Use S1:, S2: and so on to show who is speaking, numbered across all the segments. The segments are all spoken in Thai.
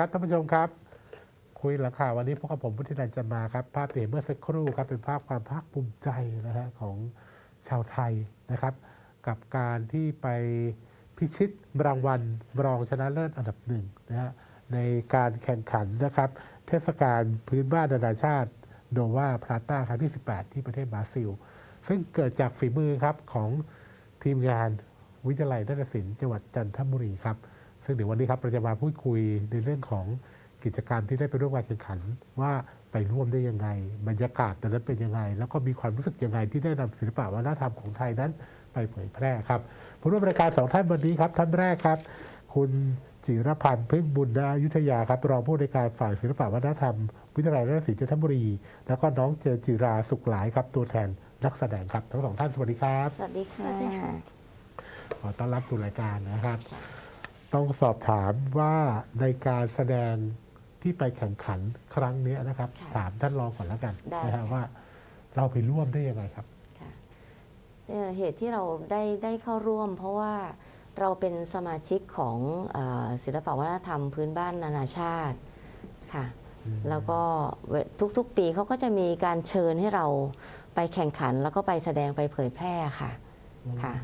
S1: ครับท่านผู้ชมครับ คุยหลังข่าววันนี้พวกกับผมพุทธินันจะมาครับ ภาพที่เห็นเมื่อสักครู่ครับเป็นภาพความภาคภูมิใจนะฮะของชาวไทยนะครับ กับการที่ไปพิชิตรางวัลรองชนะเลิศอันดับหนึ่งนะฮะในการแข่งขันนะครับ เทศกาลพื้นบ้านนานาชาติโนวาพลาต้าครั้งที่ 18 ที่ประเทศบราซิล ซึ่งเกิดจากฝีมือครับของทีมงานวิทยาลัยนาฏศิลป์จังหวัดจันทบุรีครับ ซึ่งเดี๋ยววันนี้ครับเราจะมาพูดคุยในเรื่องของกิจกรรมที่ได้ไปร่วมการแข่งขัน ว่าไปร่วมได้ยังไง บรรยากาศแต่นั้นเป็นยังไง แล้วก็มีความรู้สึกยังไงที่ได้นำศิลปะวัฒนธรรมของไทยนั้น ไปเผยแพร่ครับผู้ร่วมรายการสองท่านวันนี้ครับท่านแรกครับ คุณจิรพันธ์พึ่งบุญนาอยุธยาครับรองผู้ในวยการฝ่ายศิลปะวัฒนธรรม วิทยาลัยนาฏศิลป์จันทบุรี แล้วก็น้องเจนจิราสุขหลายครับตัวแทนนักแสดงครับทั้งสองท่านสวัสดีครับ
S2: สวัสดีค่ะ
S3: สวัสดีค่ะ
S1: ขอต้อนรับสู่รายการนะครับ ต้องสอบถามว่าในการแสดงที่ไปแข่งขันครั้งนี้นะครับ
S2: ค่ะ
S1: ถามท่านรองก่อนแล้วกัน
S2: ได้
S1: นะฮะ
S2: ค่ะ
S1: ว่า เราไปร่วมได้ยังไงครับ
S2: ค่ะเอ่อเหตุที่เราได้ได้เข้าร่วม เพราะว่าเราเป็นสมาชิกของเออศิลปวัฒนธรรมพื้นบ้านนานาชาติค่ะ
S1: อืม
S2: แล้วก็เวทุกๆ ปีเขาก็จะมีการเชิญให้เราไปแข่งขัน แล้วก็ไปแสดงไปเผยแพร่ค่ะ ค่ะ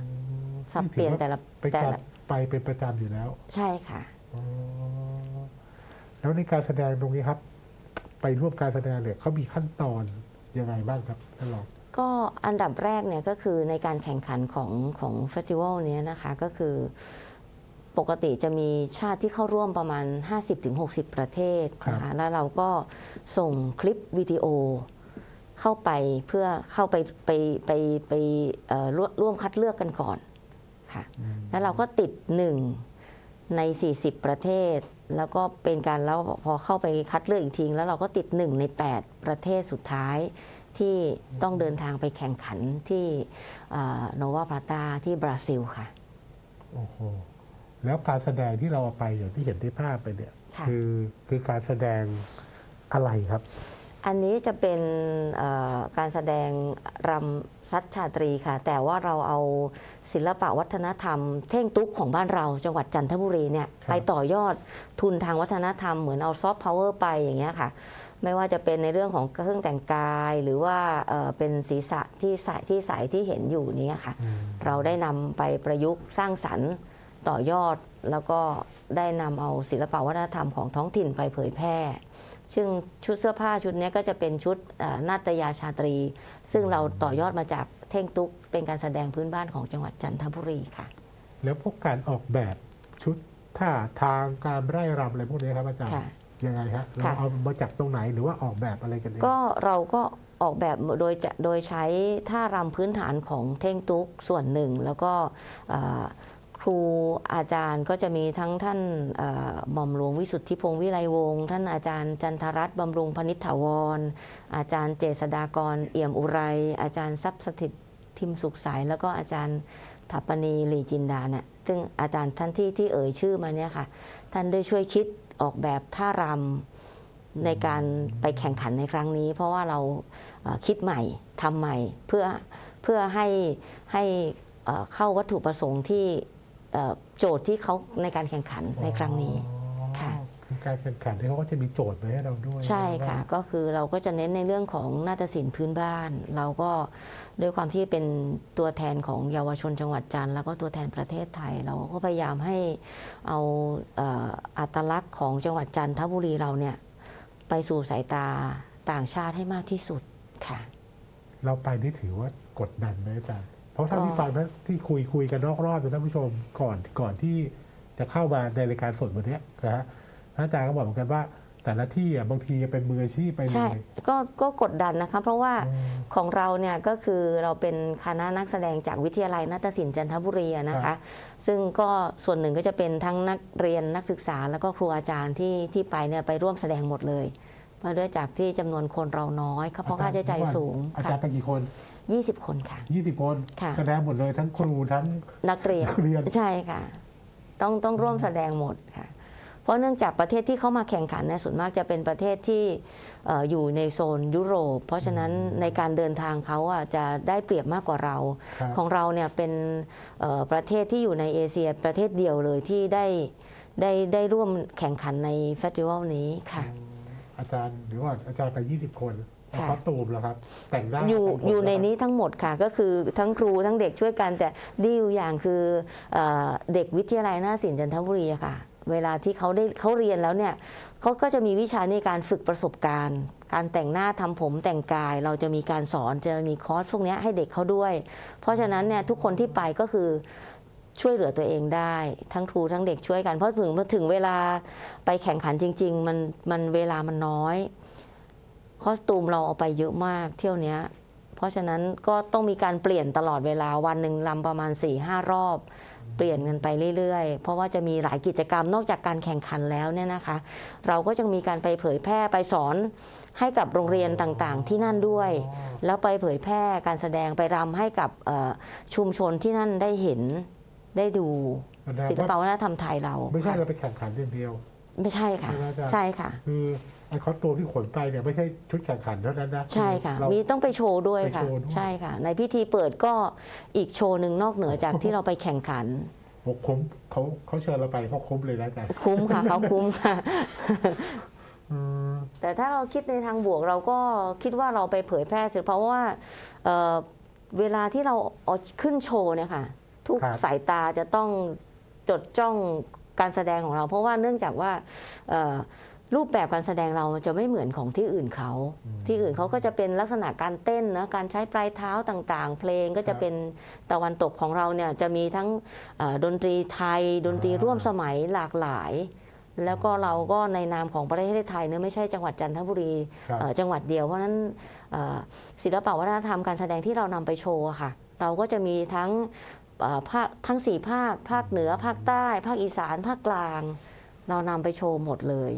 S2: สับเปลี่ยนแต่ละ
S1: ไป
S2: แต่
S1: การ
S2: ละ
S1: ไปเป็นประจำอยู่แล้ว
S2: ใช่ค่ะ
S1: อ๋อแล้วในการแสดงตรงนี้ครับ ไปร่วมการแสดงเนี่ยเขามีขั้นตอนยังไงบ้างครับท่านรอง
S2: ก็อันดับแรกเนี่ยก็คือในการแข่งขันของของเฟสติวัลเนี้ยนะคะก็คือ ปกติจะมีชาติที่เข้าร่วมประมาณ 50-60 ประเทศนะคะแล้วเราก็ส่งคลิปวิดีโอเข้าไปเพื่อเข้าไปไปไปไปเอ่อร่วมร่วมคัดเลือกกันก่อน ค่ะ
S1: อืม
S2: แล้วเราก็ติดหนึ่งใน 40 ประเทศ แล้วก็เป็นการแล้วพอเข้าไปคัดเลือกอีกทีแล้วเราก็ติดหนึ่งใน 8 ประเทศสุดท้ายที่ต้องเดินทางไปแข่งขันที่โนวาพลาตาที่บราซิลค่ะ
S1: โอ้โห แล้วการแสดงที่เราเอาไปอย่างที่เห็นในภาพไปเนี่ย
S2: ค่ะ
S1: คือคือการแสดงอะไรครับ
S2: อันนี้จะเป็นเอ่อการแสดงรำ ซัดชาตรีค่ะ แต่ว่าเราเอาศิลปะวัฒนธรรม เท่งตุ๊กของบ้านเราจังหวัดจันทบุรีเนี่ย
S1: ครับ
S2: ไปต่อยอดทุนทางวัฒนธรรมเหมือนเอาซอฟต์พาวเวอร์ไปอย่างเงี้ยค่ะ ไม่ว่าจะเป็นในเรื่องของเครื่องแต่งกายหรือว่าเอ่อเป็นศีรษะที่ใส่ที่ใส่ที่เห็นอยู่เนี้ค่ะ
S1: อืม
S2: เราได้นำไปประยุกต์สร้างสรรค์ต่อยอดแล้วก็ได้นำเอาศิลปวัฒนธรรมของท้องถิ่นไปเผยแพร่ ซึ่งชุดเสื้อผ้าชุดนี้ก็จะเป็นชุดเอ่อนาตยาชาตรี ซึ่งเราต่อยอดมาจากเท่งตุ๊ก เป็นการแสดงพื้นบ้านของจังหวัดจันทบุรีค่ะ
S1: แล้วพวกการออกแบบชุดท่าทางการไร่รำอะไรพวกนี้ครับอาจารย์
S2: ค่ะ
S1: ยังไงฮะเรา
S2: ค่ะ
S1: เอามาจากตรงไหนหรือว่าออกแบบอะไรกันเอง
S2: ก็เราก็ออกแบบโดยจะโดยใช้ท่ารำพื้นฐานของเท่งตุ๊กส่วนหนึ่ง แล้วก็เอ่อ ครูอาจารย์ก็จะมีทั้งท่านเอ่อหม่อมหลวงวิสุทธิพงศ์วิไลวงศ์ท่านอาจารย์จันทรัตน์บำรุงพนิษฐาวร อาจารย์เจษฎากร เอี่ยมอุไร อาจารย์ทรัพย์สถิตทิมสุขสาย แล้วก็อาจารย์ถัปปณีลีจินดาเนี่ยซึ่งอาจารย์ท่านที่ที่เอ่ยชื่อมาเนี่ยค่ะ ท่านได้ช่วยคิดออกแบบท่ารำในการไปแข่งขันในครั้งนี้ เพราะว่าเราคิดใหม่ทำใหม่เพื่อเพื่อให้ให้เข้าวัตถุประสงค์ที่ โจทย์ที่เขาในการแข่งขันในครั้งนี้
S1: อ๋อ
S2: ค่ะ
S1: คือการแข่งขันที่เขาก็จะมีโจทย์มาให้เราด้วย
S2: ใช่ค่ะ
S1: ว่า
S2: ก็คือเราก็จะเน้นในเรื่องของนาฏศิลป์พื้นบ้าน เราก็ด้วยความที่เป็นตัวแทนของเยาวชนจังหวัดจันทร์แล้วก็ตัวแทนประเทศไทย เราก็พยายามให้เอาเอ่ออัตลักษณ์ของจังหวัดจันทบุรีเราเนี่ยไปสู่สายตาต่างชาติให้มากที่สุดค่ะ
S1: เราไปนี่ถือว่ากดดันไหมอาจารย์ เพราะถ้า
S2: ก็
S1: ที่ฟังนะที่คุยคุยกันนอกรอบนะท่านผู้ชมก่อนก่อนที่จะเข้ามาในรายการสดวันเนี้ยนะฮะท่านอาจารย์ก็บอกเหมือนกันว่า แต่ละที่อะบางทีเป็นมืออาชีพไปเล
S2: ใช่
S1: ย
S2: ก็ก็กดดันนะคะเพราะว่า
S1: อืม
S2: ของเราเนี่ยก็คือเราเป็นคณะนักแสดงจากวิทยาลัยนาฏศิลป์จันทบุรีอะนะ
S1: ครั
S2: คะ
S1: บ
S2: ซึ่งก็ส่วนหนึ่งก็จะเป็นทั้งนักเรียนนักศึกษาแล้วก็ครูอาจารย์ที่ที่ไปเนี่ยไปร่วมแสดงหมดเลยเพราะด้วยจากที่จำนวนคนเราน้อยเพราะค่าใช้จ่ายสูง
S1: อา
S2: ค่ะ
S1: จารย์ไปกี่คน
S2: 20 คนค่ะ
S1: 20 คน
S2: ค่ะ
S1: แสดงหมดเลยทั้งครูทั้ง
S2: นักเรียน
S1: นักเรียน
S2: ใช่ค่ะ ต้องต้องร่วมแสดงหมดค่ะ เพราะเนื่องจากประเทศที่เข้ามาแข่งขันเนี่ยส่วนมากจะเป็นประเทศที่เอ่ออยู่ในโซนยุโรป เพราะฉะนั้นในการเดินทางเขาอะจะได้เปรียบมากกว่าเรา
S1: ครับ
S2: ของเราเนี่ยเป็นเอ่อประเทศที่อยู่ในเอเชียประเทศเดียวเลยที่ได้ได้ได้ร่วมแข่งขันในเฟสติวัลนี้ค่ะ
S1: อาจารย์หรือว่าอาจารย์ไป 20 คนแล้ว
S2: ค่ะ
S1: คอสตูมแล้วครับ แต่งหน้า
S2: อยู่
S1: แต่งผม
S2: อยู่ใน
S1: แล้ว
S2: นี้ทั้งหมดค่ะ ก็คือทั้งครูทั้งเด็กช่วยกัน แต่ดีอยู่อย่างคือเออเด็กวิทยาลัยหน้าศิลป์จันทบุรีอะค่ะ เวลาที่เขาได้เขาเรียนแล้วเนี่ยเขาก็จะมีวิชาในการฝึกประสบการณ์ การแต่งหน้าทำผมแต่งกาย เราจะมีการสอนจะมีคอร์สพวกเนี้ยให้เด็กเขาด้วย เพราะฉะนั้นเนี่ยทุกคนที่ไปก็คือช่วยเหลือตัวเองได้ ทั้งครูทั้งเด็กช่วยกันเพราะถึงถึงเวลาไปแข่งขันจริง ๆ มันมันเวลามันน้อย คอสตูมเราเอาไปเยอะมากเที่ยวเนี้ย เพราะฉะนั้นก็ต้องมีการเปลี่ยนตลอดเวลาวันหนึ่งลำประมาณ4ี่ห้ารอบ เปลี่ยนกันไปเรื่อยๆ เพราะว่าจะมีหลายกิจกรรมนอกจากการแข่งขันแล้วเนี่ยนะคะ เราก็จะมีการไปเผยแพร่ไปสอนให้กับโรงเรียนต่างๆ ที่นั่นด้วย แล้วไปเผยแพร่การแสดงไปรำให้กับเอ่อชุมชนที่นั่นได้เห็นได้ดู
S1: แสดง
S2: ศิลป
S1: ว่า
S2: วัฒนธรรมไทยเรา
S1: ไม่ใช่
S2: ค่ะ
S1: เราไปแข่งขันอย่างเดียว
S2: ไม่ใช่ค่ะ
S1: ใช่ไหมอาจารย์
S2: ใช่ค่ะ
S1: คือ ไอ้คอสตูมที่ขนไปเนี่ยไม่ใช่ชุดแข่งขันเท่านั้นนะ
S2: ใช่ค่ะ
S1: เรา
S2: มีต้องไปโชว์ด้วยค่ะ
S1: ไปโชว์ด้วย
S2: ใช่ค่ะ ในพิธีเปิดก็อีกโชว์หนึ่งนอกเหนือจากที่เราไปแข่งขัน
S1: โอ้คุ้มเขาเขาเชิญเราไปเขาคุ้มเลยนะอาจารย์
S2: คุ้มค่ะเขาคุ้มค่ะ
S1: อืม
S2: แต่ถ้าเราคิดในทางบวกเราก็คิดว่าเราไปเผยแพร่เสร็จเพราะว่าเอ่อเวลาที่เราเอาขึ้นโชว์เนี่ยค่ะทุกสายตาจะต้องจดจ้องการแสดงของเรา เพราะว่าเนื่องจากว่าเอ่อ รูปแบบการแสดงเราจะไม่เหมือนของที่อื่นเขา ที่อื่นเขาก็จะเป็นลักษณะการเต้นนะการใช้ปลายเท้าต่างๆ เพลงก็จะเป็นตะวันตกของเราเนี่ยจะมีทั้งเอ่อดนตรีไทย ดนตรีร่วมสมัยหลากหลาย แล้วก็เราก็ในนามของประเทศไทยเนี่ยไม่ใช่จังหวัดจันทบุรี
S1: ครับ
S2: เอ่อจังหวัดเดียว เพราะฉะนั้นเอ่อศิลปวัฒนธรรมการแสดงที่เรานำไปโชว์อะค่ะ เราก็จะมีทั้งเอ่อภาคทั้งสี่ภาค ภาคเหนือ ภาคใต้ ภาคอีสาน ภาคกลาง เรานำไปโชว์หมดเลย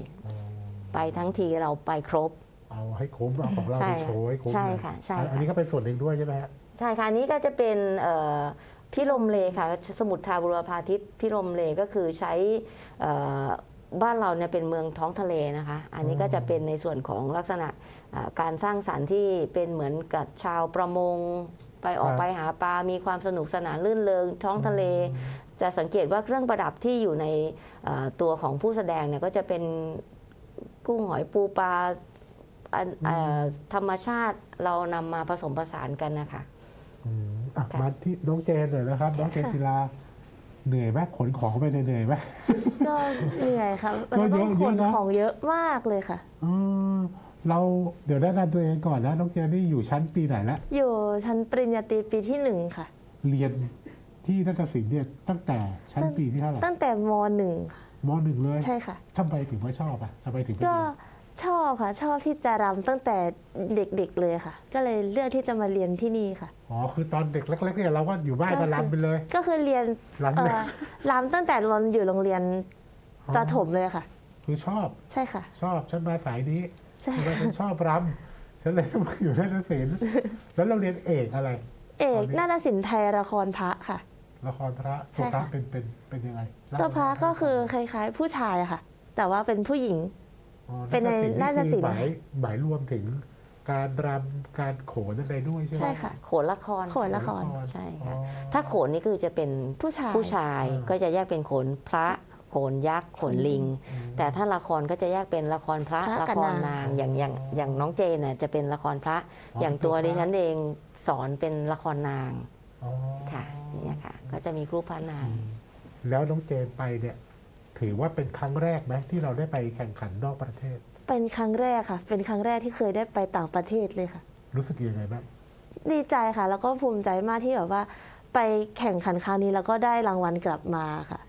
S2: ไปทั้งทีเราไปครบ
S1: เอาให้คุ้มเอาของเรา
S2: ใช่
S1: ไปโชว์ให้คุ้ม
S2: ใช่
S1: เลย
S2: ค่ะใช่
S1: อัน
S2: ค่ะ
S1: อันนี้ก็เป็นส่วนหนึ่งด้วยใช่ไหมฮะ
S2: ใช่ค่ะอันนี้ก็จะเป็นเอ่อพิรมเลค่ะสมุทรทาบุรพาทิตพิรมเลก็คือใช้เอ่อบ้านเราเนี่ยเป็นเมืองท้องทะเลนะคะ อันนี้ก็จะเป็นในส่วนของลักษณะอ่าการสร้างสรรค์ที่เป็นเหมือนกับชาวประมง ไปออก
S1: ครับ
S2: ไปหาปลา มีความสนุกสนานลื่นเริงท้องทะเล จะสังเกตว่าเครื่องประดับที่อยู่ในเอ่อตัวของผู้แสดงเนี่ยก็จะเป็น กุ้งหอยปูปลาอันเอ่อธรรมชาติเรานำมาผสมผสานกันนะคะ
S1: อืมอะ
S2: ค่ะ
S1: มาที่น้องเจนเลยนะครับ น้องเจนจิลาเหนื่อยไหมขนของไปเหนื่อยไหม
S3: ก็เหนื่อยครับ
S1: ก็
S3: มัน
S1: เย
S3: ต้อ
S1: อะ
S3: งขน
S1: เยอะนะ
S3: ของเยอะมากเลยค่ะ
S1: อืมเราเดี๋ยวแนะนำตัวเองก่อนนะน้องเจนนี่อยู่ชั้นปีไหนแล้ว
S3: อยู่ชั้นปริญญาตรีปีที่หนึ่งค่ะ
S1: เรียนที่นักศิลป์เนี่ยตั้งแต่ชั้นปีที่เท่าไหร่
S3: ตั้งแต่มหนึ่งค่ะ
S1: มหนึ่งเลย
S3: ใช่ค่ะ
S1: ทำไมถึงไม่ชอบอะทำไมถึงไม่
S3: ก็
S1: เรียน
S3: ชอบค่ะ ชอบที่จะรำตั้งแต่เด็กๆเลยค่ะ ก็เลยเลือกที่จะมาเรียนที่นี่ค่ะ
S1: อ๋อคือตอนเด็กเล็กๆเนี่ยเราก็อยู่บ้านก็รำไปเลย
S3: ก็คือเรียน
S1: รำ
S3: เอ่
S1: เลย
S3: อรำตั้งแต่เราอยู่โรงเรียนประถมเลยค่ะ
S1: คือชอบ
S3: ใช่ค่ะ
S1: ชอบฉันมาสายนี้
S3: ใช่
S1: ฉัน
S3: ค่ะ
S1: เป็นชอบรำฉันเลยต้องมาอยู่นักศิลป์แล้วเราเรียนเอกอะไร
S3: เอก
S1: ตอนนี้
S3: นาฏศิลป์ไทยละครพระค่ะ
S1: ละครพระ
S3: ใช่
S1: ตัวพระ
S3: ค่ะ
S1: เป็นเป็นเป็นยังไงเล่า
S3: ตัวพระ
S1: ให้
S3: ก็
S1: ฟัง
S3: คือคล้ายๆ ผู้ชายค่ะ แต่ว่าเป็นผู้หญิง
S1: อ๋อ
S3: เป็นใน
S1: นาฏศิลป์
S3: นาฏศิลป์
S1: หมายหมายรวมถึงการรำการโขนอะไรด้วยใช่ไหม
S3: ใช่ค่ะ
S2: โขนละคร
S3: โขนละคร
S2: ใช่
S1: อ๋อ
S2: ค่ะถ้าโขนนี่คือจะเป็น
S3: ผู้ชาย
S2: ผู้ชาย
S1: อ่า
S2: ก็จะแยกเป็นโขนพระโขนยักษ์โขนลิง
S1: อืม
S2: แต่ถ้าละครก็จะแยกเป็นละครพระ
S3: พระ
S2: ละ
S3: กับ
S2: คร
S3: นาง
S2: นางอย่างอย่างอย่างน้องเจนน่ะจะเป็นละครพระ อย่างตัวดิฉันเองสอนเป็นละครนาง
S1: อ๋อ
S2: ค่ะเนี่ยค่ะ ก็จะมีครูพระนาง
S1: แล้วน้องเจนไปเนี่ย ถือว่าเป็นครั้งแรกไหมที่เราได้ไปแข่งขันนอกประเทศ
S3: เป็นครั้งแรกค่ะ เป็นครั้งแรกที่เคยได้ไปต่างประเทศเลยค่ะ
S1: รู้สึกยังไงบ้าง
S3: ดีใจค่ะ แล้วก็ภูมิใจมากที่แบบว่า ไปแข่งขันครั้งนี้แล้วก็ได้รางวัลกลับมาค่ะ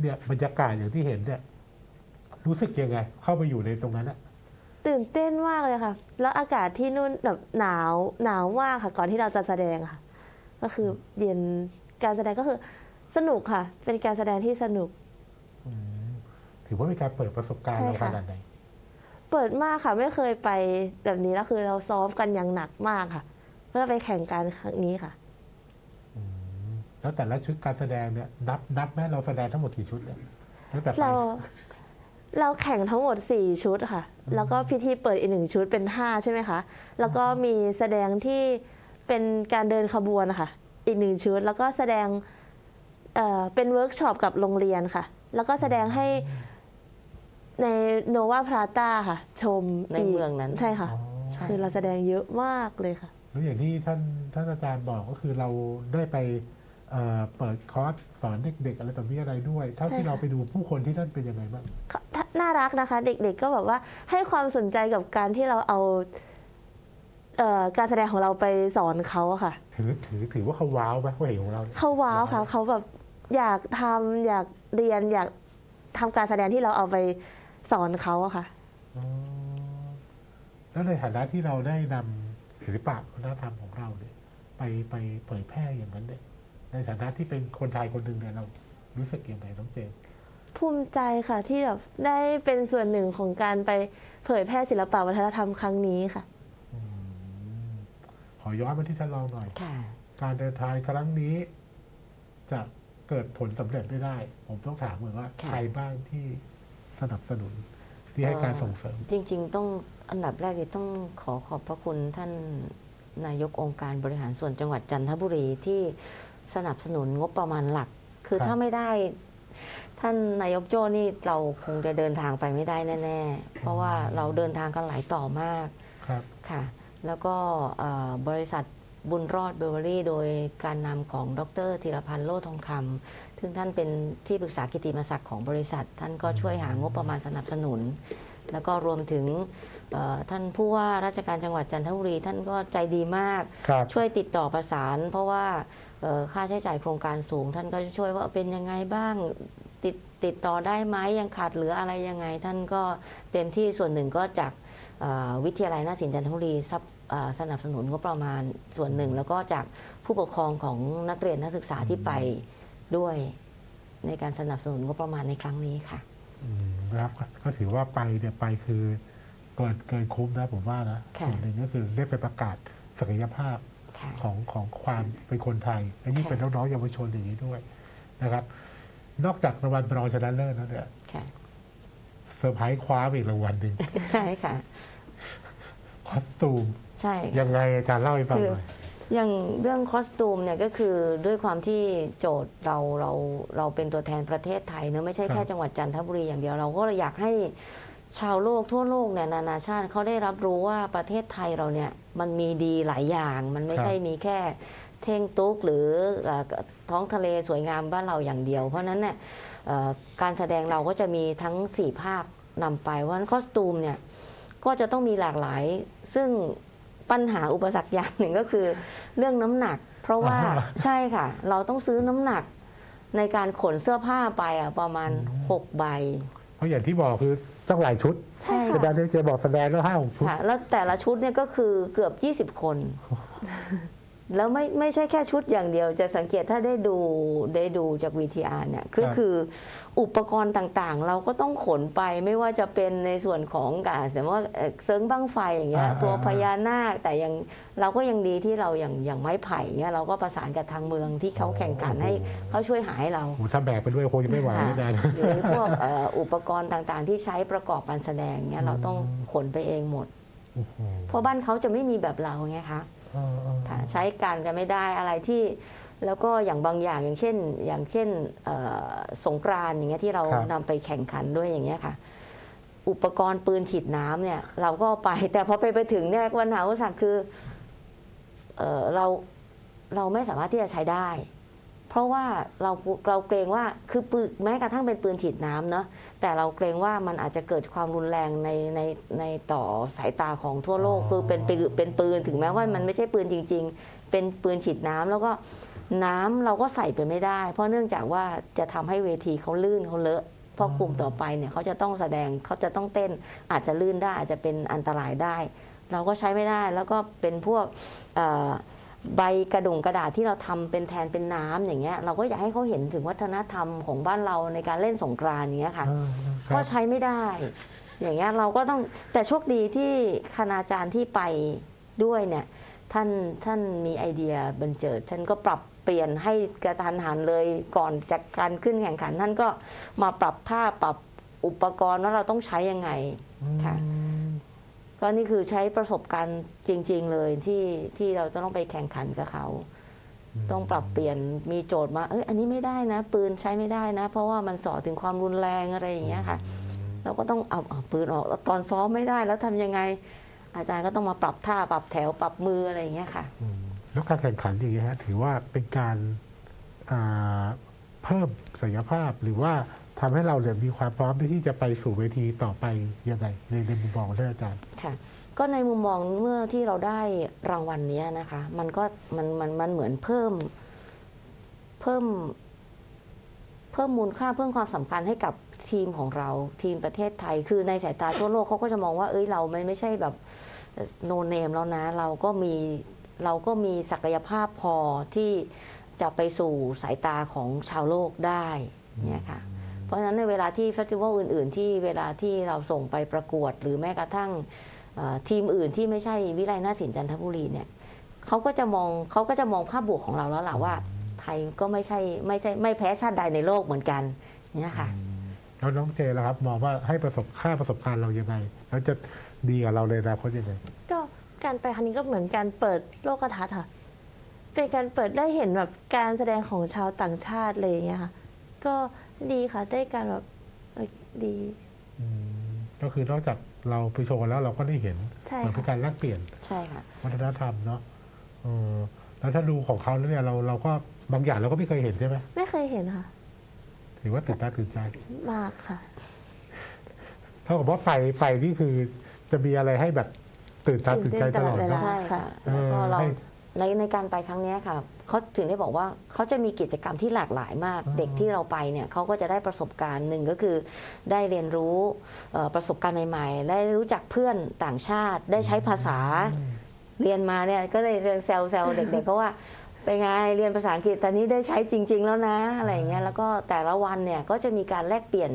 S1: เนี่ยบรรยากาศอย่างที่เห็นเนี่ยรู้สึกยังไง เข้าไปอยู่ในตรงนั้นอะ
S3: ตื่นเต้นมากเลยค่ะ แล้วอากาศที่นู่นแบบหนาวหนาวมากค่ะ ก่อนที่เราจะแสดงค่ะ ก็คือเย็นการแสดงก็คือสนุกค่ะ เป็นการแสดงที่สนุก
S1: อืมถือว่าเป็นการเปิดประสบการณ์
S3: ใช่
S1: เราข
S3: ค่ะ
S1: นาดไหน
S3: เปิดมากค่ะ ไม่เคยไปแบบนี้แล้วคือเราซ้อมกันอย่างหนักมากค่ะ เพื่อไปแข่งการครั้งนี้ค่ะ
S1: อืมแล้วแต่ละชุดการแสดงเนี่ยนับนับไหมเราแสดงทั้งหมดกี่ชุดเนี่ยตั้งแต่ไป
S3: เราเราแข่งทั้งหมด 4 ชุดค่ะ แล้วก็พิธีเปิดอีกหนึ่งชุดเป็น 5 ใช่ไหมคะ แล้วก็มีแสดงที่ เป็นการเดินขบวนค่ะ อีกหนึ่งชุด แล้วก็แสดงเอ่อเป็นเวิร์กช็อปกับโรงเรียนค่ะ แล้วก็แสดงให้ในโนวาพลาตาค่ะ ชม
S2: ในเมืองนั้น
S3: ใช่ค่ะ
S1: อ๋อ
S2: ใช่
S3: คือเราแสดงเยอะมากเลยค่ะ
S1: แล้วอย่างที่ท่านท่านอาจารย์บอกก็คือเราได้ไปเอ่อเปิดคอร์สสอนเด็ก ๆ อะไรแบบนี้อะไรด้วย เท่าที่
S3: ใช่ค่ะ
S1: เราไปดูผู้คนที่นั่นเป็นยังไงบ้าง
S3: น่ารักนะคะ เด็กๆก็แบบว่าให้ความสนใจกับการที่เราเอา เอ่อการแสดงของเราไปสอนเขาอะค่ะ
S1: ถือถือถือว่าเขาว้าวไหมเขาเห็นของเรานี่ย
S3: เขาว้าวค่ะเขาแบบอยากทำอยากเรียนอยากทำการแสดงที่เราเอาไปสอนเขาอะค่ะ
S1: อ๋อแล้วในฐานะที่เราได้นำศิลปะวัฒนธรรมของเราเนี่ยไปไปเผยแพร่อย่างนั้นเนี่ยในฐานะที่เป็นคนไทยคนหนึ่งเนี่ยเรารู้สึกยังไงน้องเจน
S3: ภูมิใจค่ะที่แบบได้เป็นส่วนหนึ่งของการไปเผยแพร่ศิลปะวัฒนธรรมครั้งนี้ค่ะ
S1: อืม ขอย้อนมาที่ท่านรองหน่อย
S2: ค่ะ
S1: การเดินทางครั้งนี้ จะเกิดผลสำเร็จไม่ได้ ผมต้องถามเหมือนว่า
S2: ค่ะ
S1: ใครบ้างที่สนับสนุนที่ให้การส่งเสริม
S2: จริง ๆ ต้องอันดับแรกเลยต้องขอขอบพระคุณท่านนายกองค์การบริหารส่วนจังหวัดจันทบุรีที่สนับสนุนงบประมาณหลัก คือ
S1: ครับ
S2: ถ้าไม่ได้ท่านนายกโจ้นี่เราคงจะเดินทางไปไม่ได้แน่ ๆ เพราะว่าเราเดินทางกันหลายต่อมาก
S1: ครับ
S2: ค่ะ แล้วก็เอ่อบริษัทบุญรอดเบเวอรี่ โดยการนำของดรธีรพันธ์โลทองคำซึ่งท่านเป็นที่ปรึกษากิตติมศักดิ์ของบริษัท ท่านก็ช่วยหางบประมาณสนับสนุน แล้วก็รวมถึงเอ่อท่านผู้ว่าราชการจังหวัดจันทบุรี ท่านก็ใจดีมาก
S1: ครับ
S2: ช่วยติดต่อประสาน เพราะว่าเอ่อค่าใช้จ่ายโครงการสูง ท่านก็จะช่วยว่าเป็นยังไงบ้าง ติดติดต่อได้ไหมยังขาดเหลืออะไรยังไง ท่านก็เต็มที่ส่วนหนึ่งก็จากเอ่อวิทยาลัยนาฏศิลป์จันทบุรีซับเอ่อสนับสนุนงบประมาณส่วนหนึ่ง แล้วก็จากผู้ปกครองของนักเรียนนักศึกษาที่ไปด้วยในการสนับสนุนงบประมาณในครั้งนี้ค่ะ
S1: อืมนะครับก็ถือว่าไปเนี่ยไปคือเกินเกินคุ้มนะผมว่านะ
S2: ค่ะ
S1: ส่วนหนึ่งก็คือได้ไปประกาศศักยภาพ
S2: ค่ะ
S1: ของของความเป็นคนไทยและยิ่ง
S2: ค่ะ
S1: เป็นน้องๆเยาวชนอย่างนี้ด้วยนะครับ นอกจากรางวัลรองชนะเลิศแล้วเนี่ย
S2: ค่ะ
S1: เซอร์ไพรส์คว้าไปอีกรางวัลหนึ่ง
S2: ใช่ค่ะ
S1: คอสตูม
S2: ใช่ค่ะ
S1: ยังไงอาจารย์เล่าให้ฟัง
S2: คือ
S1: หน่อย
S2: อย่างเรื่องคอสตูมเนี่ยก็คือด้วยความที่โจทย์เราเราเราเป็นตัวแทนประเทศไทยเนอะไม่ใช่แค่จังหวัดจันทบุรีอย่างเดียวเราก็เลยอยากให้ชาวโลกทั่วโลกเนี่ยนานาชาติเขาได้รับรู้ว่าประเทศไทยเราเนี่ยมันมีดีหลายอย่าง มันไม่ใช่มีแค่เท่งตุ๊กหรือเอ่อ ท้องทะเลสวยงามบ้านเราอย่างเดียว เพราะฉะนั้นเนี่ยเอ่อการแสดงเราก็จะมีทั้ง 4 ภาคนำไปเพราะฉะนั้นคอสตูมเนี่ยก็จะต้องมีหลากหลาย ซึ่งปัญหาอุปสรรคอย่างหนึ่งก็คือเรื่องน้ำหนัก เพราะว่า
S1: อ่าฮะ
S2: ใช่ค่ะ เราต้องซื้อน้ำหนักในการขนเสื้อผ้าไปอะประมาณ 6 ใบ
S1: เพราะอย่างที่บอกคือต้องหลายชุด
S2: ใช่
S1: อาจารย์เจบอกแสดงแล้วห้าหกชุด
S2: ค่ะแล้วแต่ละชุดเนี่ยก็คือเกือบ 20 คน แล้วไม่ไม่ใช่แค่ชุดอย่างเดียว จะสังเกตถ้าได้ดูได้ดูจาก VTR เนี่ยก็
S1: ครับ
S2: คืออุปกรณ์ต่างๆ เราก็ต้องขนไปไม่ว่าจะเป็นในส่วนของการสมมติว่าเอ่อเซิร์งบั้งไฟอย่างเงี้ย
S1: อ่า
S2: ตัว
S1: อ่า
S2: พญานาคแต่ยังเราก็ยังดีที่เราอย่างอย่างไม้ไผ่เงี้ยเราก็ประสานกับทางเมืองที่เขาแข่งขันให้เขาช่วยหาให้เรา
S1: โอ้โหถ้าแบกไปด้วยคงจะไม่ไหวนะอาจารย์
S2: หรือพวกเอ่ออุปกรณ์ต่างๆ ที่ใช้ประกอบการแสดงเนี่ยเราต้องขนไปเองหมด
S1: โอ้โห
S2: เพราะบ้านเขาจะไม่มีแบบเราไงคะ
S1: เออเออ
S2: ค่ะใช้การกันไม่ได้อะไรที่แล้วก็อย่างบางอย่างอย่างเช่น อย่างเช่นเอ่อสงกรานต์อย่างเงี้ยที่เรานำไปแข่งขันด้วยอย่างเงี้ยค่ะ อุปกรณ์ปืนฉีดน้ำเนี่ย เราก็เอาไปแต่พอไปไปถึงเนี่ยปัญหาอุปสรรคคือเอ่อเราเราไม่สามารถที่จะใช้ได้ เพราะว่าเราเราเกรงว่าคือปืนแม้กระทั่งเป็นปืนฉีดน้ำเนาะแต่เราเกรงว่ามันอาจจะเกิดความรุนแรงในในในต่อสายตาของทั่วโลกคือเป็นปืนเป็นปืนถึงแม้ว่ามันไม่ใช่ปืนจริง ๆ เป็นปืนฉีดน้ำแล้วก็น้ำเราก็ใส่ไปไม่ได้ เพราะเนื่องจากว่าจะทำให้เวทีเขาลื่นเขาเลอะเพราะกลุ่มต่อไปเนี่ยเขาจะต้องแสดงเขาจะต้องเต้นอาจจะลื่นได้อาจจะเป็นอันตรายได้ เราก็ใช้ไม่ได้แล้วก็เป็นพวกเอ่อ ใบกระดงกระดาษที่เราทำเป็นแทนเป็นน้ำอย่างเงี้ยเราก็อยากให้เขาเห็นถึงวัฒนธรรมของบ้านเราในการเล่นสงกรานต์อย่างเงี้ยค่ะ
S1: เออค
S2: ก็
S1: รับ
S2: ใช้ไม่ได้ อย่างเงี้ยเราก็ต้องแต่โชคดีที่คณาจารย์ที่ไปด้วยเนี่ยท่านท่านมีไอเดียบันเจิดท่านก็ปรับเปลี่ยนให้กระทันหันเลยก่อนจากการขึ้นแข่งขันท่านก็มาปรับท่าปรับอุปกรณ์ว่าเราต้องใช้ยังไงค่ะ
S1: อืม
S2: ก็นี่คือใช้ประสบการณ์จริง ๆ เลยที่ที่เราต้องไปแข่งขันกับเขา ต้องปรับเปลี่ยนมีโจทย์มาเอ้ยอันนี้ไม่ได้นะ ปืนใช้ไม่ได้นะ เพราะว่ามันสอถึงความรุนแรงอะไรอย่างเงี้ยค่ะ เราก็ต้องเอาเอาปืนออกแล้วตอนซ้อมไม่ได้แล้วทำยังไง อาจารย์ก็ต้องมาปรับท่าปรับแถวปรับมืออะไรอย่างเงี้ยค่ะ
S1: อืมแล้วการแข่งขันอย่างนี้ยฮะถือว่าเป็นการอ่าเพิ่มศักยภาพหรือว่า ทำให้เราเนี่ยมีความพร้อมที่จะไปสู่เวทีต่อไปยังไงในในมุมมองของท่านอาจารย์
S2: ค่ะก็ในมุมมองเมื่อที่เราได้รางวัลนี้นะคะ มันก็มันมันมันเหมือนเพิ่ม เพิ่ม เพิ่มมูลค่าเพิ่มความสำคัญให้กับทีมของเราทีมประเทศไทย คือในสายตาทั่วโลกเขาก็จะมองว่า เอ้ยเราไม่ไม่ใช่แบบโนเนมแล้วนะ เราก็มีเราก็มีศักยภาพพอที่จะไปสู่สายตาของชาวโลกได้เนี่ยค่ะ ราะฉะนั้นในเวลาที่เฟสติวัลอื่น ๆ ที่เวลาที่เราส่งไปประกวด หรือแม้กระทั่งเอ่อทีมอื่นที่ไม่ใช่วิไลนาสินจันทบุรีเนี่ยเขาก็จะมองเขาก็จะมองภาพบวกของเราแล้วล่ะว่า ไทยก็ไม่ใช่ไม่ใช่ไม่แพ้ชาติใดในโลกเหมือนกันเนี่ยค่ะ
S1: แล้วน้องเจล่ะครับมองว่าให้ประสบค่าประสบการณ์เรายังไงแล้วจะดีกับเราในอนาคตยังไง
S3: ก็การไปครั้งนี้ก็เหมือนการเปิดโลกทัศน์ค่ะ เป็นการเปิดได้เห็นแบบการแสดงของชาวต่างชาติเลยอย่างเงี้ยค่ะ ก็ ดีค่ะได้การแบบเอ่อดี
S1: อืมก็คือนอกจากเราไปโชว์กันแล้วเราก็ได้เห็น
S3: ใช่
S1: เหมือนเป็น
S3: ค่ะ
S1: การแลกเปลี่ยน
S2: ใช่ค่ะ
S1: วัฒนธรรมเนาะเออแล้วถ้าดูของเขาแล้วเนี่ยเราเราก็บางอย่างเราก็ไม่เคยเห็นใช่ไหม
S3: ไม่เคยเห็นค่ะ
S1: ถือว่าตื่นตาตื่นใจ
S3: มากค่ะ
S1: เท่ากับว่าไปไปนี่คือจะมีอะไรให้แบบตื่นตาตื่นใจตลอด
S3: ตื่นเต้นตลอดเวลา
S1: เนาะ
S2: ใช่ค่ะ
S1: เอ
S2: แล้ว
S1: อ
S2: ก็เรา
S1: ให้
S2: ในในการไปครั้งเนี้ยค่ะเขาถึงได้บอกว่าเขาจะมีกิจกรรมที่หลากหลายมาก
S1: อ๋อ
S2: เด็กที่เราไปเนี่ยเขาก็จะได้ประสบการณ์หนึ่งก็คือ ได้เรียนรู้เอ่อประสบการณ์ใหม่ๆ ได้รู้จักเพื่อนต่างชาติ ได้ใช้ภาษา เรียนมาเนี่ยก็เลยแซวแซวๆเด็กๆเขาว่า เป็นไงเรียนภาษาอังกฤษตอนนี้ได้ใช้จริง ๆ แล้วนะอะไรอย่างเงี้ยแล้วก็แต่ละวันเนี่ยก็จะมีการแลกเปลี่ยน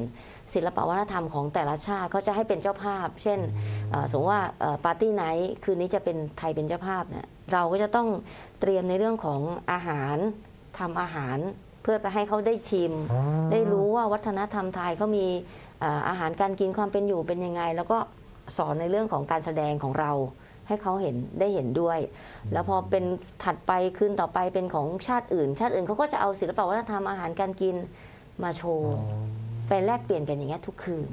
S2: ศิลปวัฒนธรรมของแต่ละชาติเขาจะให้เป็นเจ้าภาพ เช่นเอ่อสมมติว่าปาร์ตี้ไนท์คืนนี้จะเป็นไทยเป็นเจ้าภาพเนี่ยเราก็จะต้องเตรียมในเรื่องของอาหารทำอาหารเพื่อไปให้เขาได้ชิม
S1: อ๋อ
S2: ได้รู้ว่าวัฒนธรรมไทยเขามีเอ่ออาหารการกินความเป็นอยู่เป็นยังไง แล้วก็สอนในเรื่องของการแสดงของเรา ให้เขาเห็นได้เห็นด้วย แล้วพอเป็นถัดไปคืนต่อไปเป็นของชาติอื่น ชาติอื่นเขาก็จะเอาศิลปวัฒนธรรมอาหารการกินมาโช
S1: อ๋อ
S2: ว์ไปแลกเปลี่ยนกันอย่างเงี้ยทุกคืน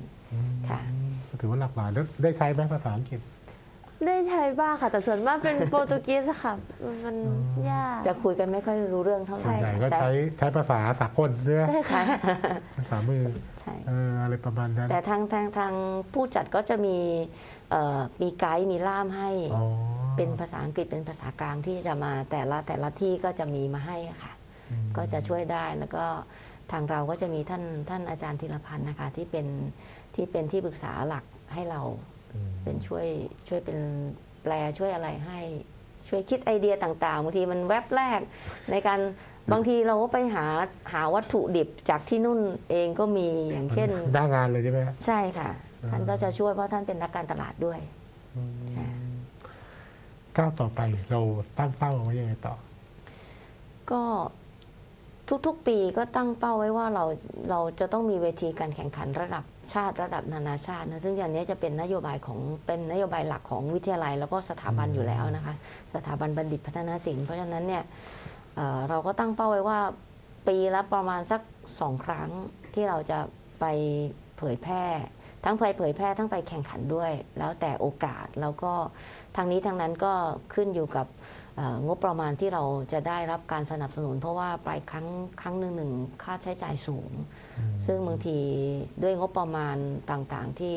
S2: ค่ะ
S1: ก็ถือว่าหลากหลายแล้วได้ใช้ไหมภาษาอังกฤษ
S3: ได้ใช้บ้างค่ะ แต่ส่วนมากเป็นโปรตุเกสอะค่ะ มันยาก
S2: จะคุยกันไม่ค่อยรู้เรื่องเท่าไห
S1: ส่ว
S2: ร่
S1: นใหญ่ก็
S2: แต่
S1: ใช้ใช้ภาษาสากลเรื่อง
S3: ใช่ค่ะ
S1: ภาษามือ
S2: ใช่
S1: เอออะไรประมาณนั้น
S2: แต่ทางทางทางผู้จัดก็จะมีเอ่อมีไกด์มีล่ามให้
S1: อ๋อ
S2: เป็นภาษาอังกฤษเป็นภาษากลางที่จะมาแต่ละแต่ละที่ก็จะมีมาให้ค่ะ
S1: อืม
S2: ก็จะช่วยได้แล้วก็ทางเราก็จะมีท่านท่านอาจารย์ธีรพันธ์นะคะที่เป็นที่เป็นที่ปรึกษาหลักให้เรา
S1: อืม
S2: เป็นช่วยช่วยเป็นแปลช่วยอะไรให้ช่วยคิดไอเดียต่างๆบางทีมันแวบแรก ในการบางทีเราก็ไปหาหาวัตถุดิบจากที่นู่นเองก็มีอย่างเช่น
S1: หน้างานเลยใช่ไหมฮะ
S2: ใช่ค่ะ
S1: อ่า
S2: ท่านก็จะช่วยเพราะท่านเป็นนักการตลาดด้วย
S1: อืม
S2: ค่ะ
S1: ก้าวต่อไปเราตั้งเป้าไว้ยังไงต่อ
S2: ก็ ทุกๆ ปีก็ตั้งเป้าไว้ว่าเราเราจะต้องมีเวทีการแข่งขันระดับชาติระดับนานาชาตินะซึ่งอย่างนี้จะเป็นนโยบายของเป็นนโยบายหลักของวิทยาลัย แล้วก็สถาบัน
S1: อ
S2: ยู่แล้วนะคะ สถาบันบัณฑิตพัฒนาศิลป์เพราะฉะนั้นเนี่ยเเราก็ตั้งเป้าไว้ว่าปีละประมาณสักสองครั้งที่เราจะไปเผยแพร่ ทั้งไปเผยแพร่ทั้งไปแข่งขันด้วย แล้วแต่โอกาสแล้วก็ทางนี้ทางนั้นก็ขึ้นอยู่กับเอ่องบประมาณที่เราจะได้รับการสนับสนุน เพราะว่าปลายครั้งครั้งหนึ่งหนึ่งค่าใช้จ่ายสูง ซึ่งบางทีด้วยงบประมาณต่างๆที่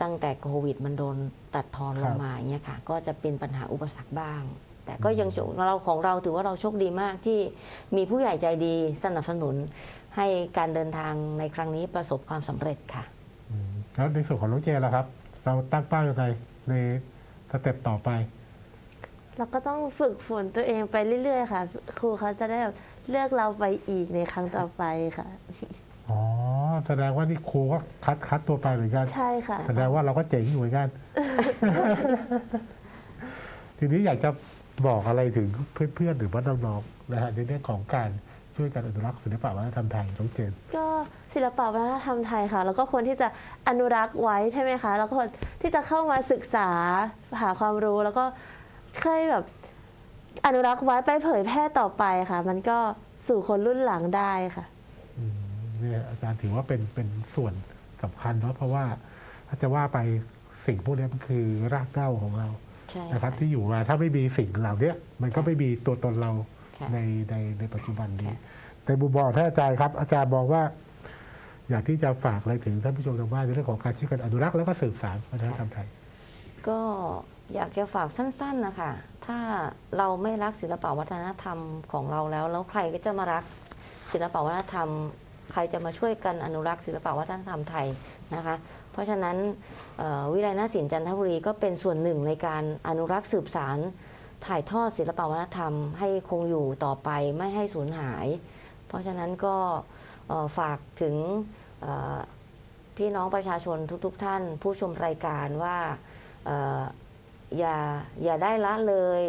S2: ตั้งแต่โควิดมันโดนตัดทอนลงมาอย่างเงี้ยค่ะ ก็จะเป็นปัญหาอุปสรรคบ้าง แต่ก็ยังโชคเราของเราถือว่าเราโชคดีมากที่มีผู้ใหญ่ใจดีสนับสนุนให้การเดินทางในครั้งนี้ประสบความสำเร็จค่ะ
S1: อืม แล้วในส่วนของน้องเจล่ะครับ เราตั้งเป้ายังไงในสเต็ปต่อไป
S3: เราก็ต้องฝึกฝนตัวเองไปเรื่อยๆ ค่ะ ครูเขาจะได้แบบเลือกเราไปอีกในครั้งต่อไปค่ะ
S1: อ๋อ แสดงว่านี่ครูก็คัดคัดตัวไปเหมือนกัน
S3: ใช่ค่ะ
S1: แสดงว่าเราก็เจ๋งอยู่เหมือนกัน ทีนี้อยากจะบอกอะไรถึงเพื่อนๆ หรือว่าน้องๆนะฮะในเรื่องของการ ช่วยกันอนุรักษ์ศิลปะวัฒนธรรมไทยน้องเจน
S3: ก็ศิลปะวัฒนธรรมไทยค่ะ แล้วก็ควรที่จะอนุรักษ์ไว้ใช่ไหมคะ แล้วก็ควรที่จะเข้ามาศึกษาหาความรู้แล้วก็เคยแบบอนุรักษ์ไว้ไปเผยแพร่ต่อไปค่ะ มันก็สู่คนรุ่นหลังได้ค่ะ
S1: อืมเนี่ยอาจารย์ถือว่าเป็นเป็นส่วนสำคัญเนาะเพราะว่าถ้าจะว่าไปสิ่งพวกนี้มันคือรากเหง้าของเรา
S2: ใช่
S1: นะครับ
S2: ค่ะ
S1: ที่อยู่มาถ้าไม่มีสิ่งเหล่านี้มันก็ไม่มีตัวตนเรา
S2: ค่ะ
S1: ในในในปัจจุบันนี้
S2: ค่ะ
S1: แต่บุมบอกท่านอาจารย์ครับ อาจารย์มองว่า อยากที่จะฝากอะไรถึงท่านผู้ชมทางบ้านในเรื่องของการช่วยกันอนุรักษ์แล้วก็สืบสานวัฒนธรรมไทย
S2: ก็อยากจะฝากสั้นๆนะคะ ถ้าเราไม่รักศิลปวัฒนธรรมของเราแล้ว แล้วใครก็จะมารักศิลปวัฒนธรรม ใครจะมาช่วยกันอนุรักษ์ศิลปวัฒนธรรมไทยนะคะ เพราะฉะนั้นเอ่อวิไลนาศิลป์จันทบุรีก็เป็นส่วนหนึ่งในการอนุรักษ์สืบสาร ถ่ายทอดศิลปวัฒนธรรมให้คงอยู่ต่อไปไม่ให้สูญหาย เพราะฉะนั้นก็ฝากถึงพี่น้องประชาชนทุกๆทท่าน ผู้ชมรายการว่าอย่าอย่าได้ละเลย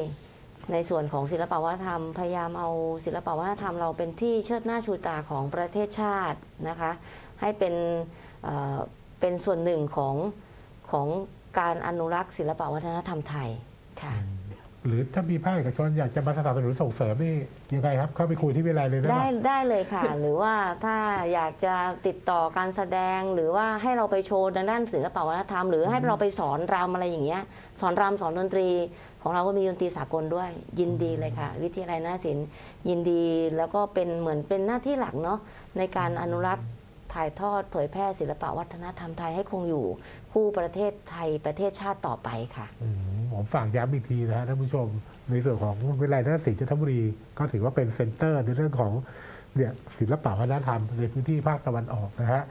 S2: ในส่วนของศิลปวัฒนธรรม พยายามเอาศิลปวัฒนธรรมเราเป็นที่เชิดหน้าชูตาของประเทศชาตินะคะให้เป็นเป็นส่วนหนึ่งของของการอนุรักษ์ศิลปวัฒนธรรมไทยค่ะ
S1: หรือถ้ามีภาคเอกชนอยากจะมาสนับสนุนส่งเสริมนี่ยังไงครับ เข้าไปคุยที่วิไลเลยได้ไหม
S2: ได้ได้เลยค่ะ หรือว่าถ้าอยากจะติดต่อการแสดงหรือว่าให้เราไปโชว์ด้านศิลปวัฒนธรรม หรือให้เราไปสอนรำอะไรอย่างเงี้ยสอนรำสอนดนตรี ของเราก็มีดนตรีสากลด้วย ยินดีเลยค่ะ วิทยาลัยนาศิลป์ยินดีแล้วก็เป็นเหมือนเป็นหน้าที่หลักเนาะในการอนุรักษ์ ถ่ายทอดเผยแพร่ศิลปวัฒนธรรมไทยให้คงอยู่คู่ประเทศไทยประเทศชาติต่อไปค่ะ
S1: อืมผมฝากย้ำอีกทีนะฮะท่านผู้ชม ในส่วนของวิทยาลัยนาฏศิลป์จันทบุรีก็ถือว่าเป็นเซ็นเตอร์ในเรื่องของเนี่ยศิลปวัฒนธรรมในพื้นที่ภาคตะวันออกนะฮะ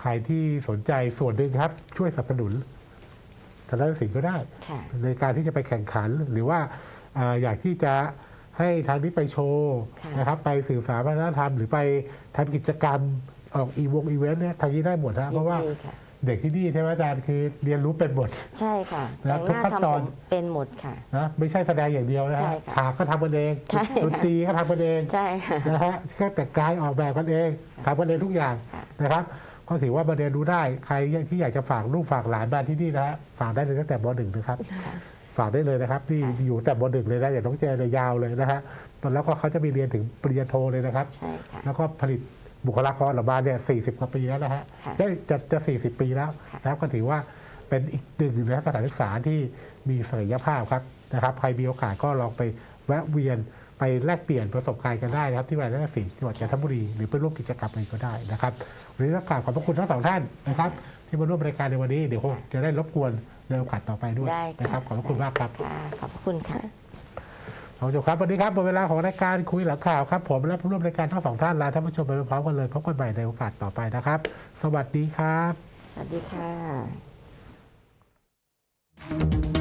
S1: ใครที่สนใจส่วนหนึ่งครับ ช่วยสนับสนุนทางด้านศิลป์ก็ได้
S2: ค่ะ
S1: ในการที่จะไปแข่งขันหรือว่าอ่าอยากที่จะให้ทางนี้ไปโชว์
S2: ค่ะ
S1: นะครับไปสื่อสารวัฒนธรรม หรือไปทำกิจกรรม ออกอีวงอีเวนต์เนี่ยทางนี้ได้หมดนะเพ
S2: ยิน
S1: ราะว่า
S2: ดีค่ะ
S1: เด็กที่นี่ใช่ไหมอาจารย์คือเรียนรู้เป็นหมด
S2: ใช่ค่ะ
S1: แล้
S2: แต่
S1: ว
S2: งหน้า
S1: ทุกขั้น
S2: ทำ
S1: ต
S2: ผ
S1: อน
S2: มเป็นหมดค่ะ
S1: นะไม่ใช่แสดงอย่างเดียวนะ
S2: ใช่
S1: ฮะ
S2: ค่ะ
S1: ฉากก็ทำกันเอง
S2: ใช่ค่ะ
S1: ดนตรีก็ทำกันเอง
S2: ใช่ค่ะ
S1: นะฮะเครื่องแต่งกายออกแบบกันเองทำกันเองทุกอย่าง
S2: ค่ะ
S1: นะครับก็ถือว่ามาเรียนรู้ได้ใครที่อยากจะฝากลูกฝากหลานบ้านที่นี่นะฮะฝากได้เลยตั้งแต่มหนึ่งนะครับ
S2: ค่ะ
S1: ฝากได้เลยนะครับที่
S2: ค่ะ
S1: อยู่แต่มหนึ่งเลยนะอย่างน้องเจเนี่ยยาวเลยนะฮะตอนแล้วก็เขาจะมีเรียนถึงปริญญาโทเลยนะครับ
S2: ใช่ค่ะ
S1: แล้วก็ผลิต บุคลากรออกมาเนี่ยสี่สิบกว่าปีแล้วนะฮะ
S2: ค่ะ
S1: ได้จะจะสี่สิบปีแล้ว
S2: ค่ะ
S1: นะครับก็ถือว่าเป็นอีกหนึ่งนะสถานศึกษาที่มีศักยภาพครับนะครับใครมีโอกาสก็ลองไปแวะเวียนไปแลกเปลี่ยนประสบการณ์กันได้นะครับ ที่วิทยาลัยนาฏศิลป์จังหวัดจันทบุรีหรือไปร่วมกิจกรรมอะไรก็ได้นะครับวันนี้ต้องกราบขอบพระคุณทั้งสองท่านนะครับ ที่มาร่วมรายการในวันนี้เดี๋ยวคงจะได้รบกวนในโอกาสต่อไปด้วย
S2: ได้
S1: นะครับขอบพระคุณมากครับ
S2: ค่ะขอบพระคุณค่ะ
S1: ท่านผู้ชมครับวันนี้ครับหมดเวลาของรายการคุยหลังข่าวครับผมและผู้ร่วมรายการทั้งสองท่านลาท่านผู้ชมไปพร้อมกันเลยพบกันใหม่ในโอกาสต่อไปนะครับ สวัสดีครับ
S2: สวัสดีค่ะ